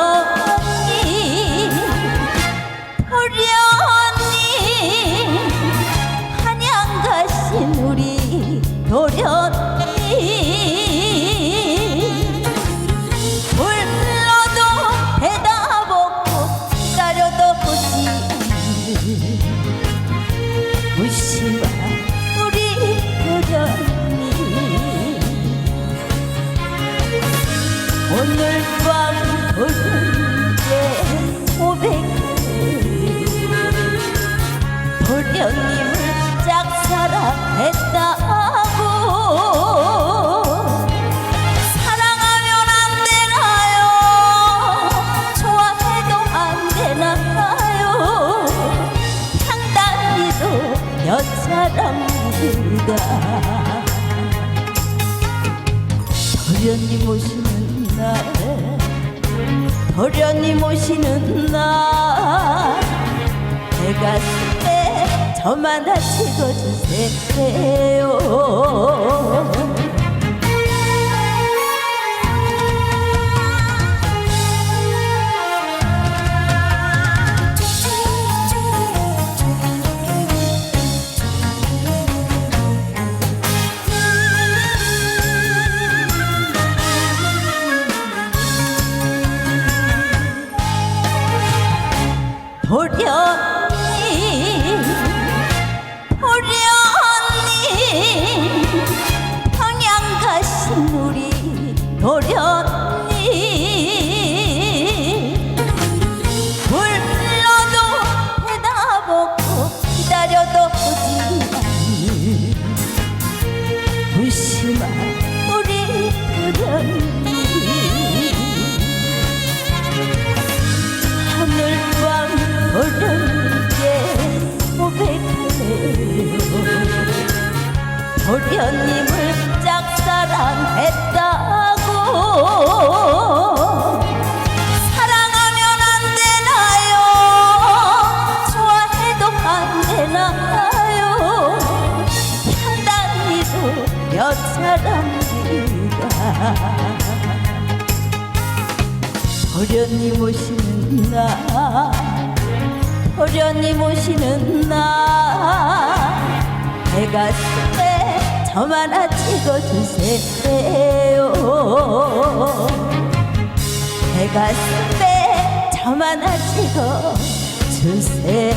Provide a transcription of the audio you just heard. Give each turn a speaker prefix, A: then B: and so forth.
A: 언니? 우리 언니? 한양 가신 우리 도련님. 불러도 대답 없고 따려도 보지 않는 무심한 우리 도련님. 오늘 밤 게 고백해 도련님을 짝사랑했다고 사랑하면 안 되나요? 좋아해도 안 되나요 상당히도 여자랍니다 도련님 오시는 날 도련님 오시는 날. 내 가슴에 저만 다 찍어주세요 도련님 도련님 평양 가신 우리 도련님 불러도 대답 없고 기다려도 오지 않는 무심한 우리 도련님 도련님을 짝사랑했다고. 사랑하면 안 되나요? 좋아해도 안 되나요? 상당히도 여자랍니다. 도련님 오시는 날 도련님 오시는 날내 가슴에 점 하나 찍어주세요. 내 가슴에 점 하나 찍어주세요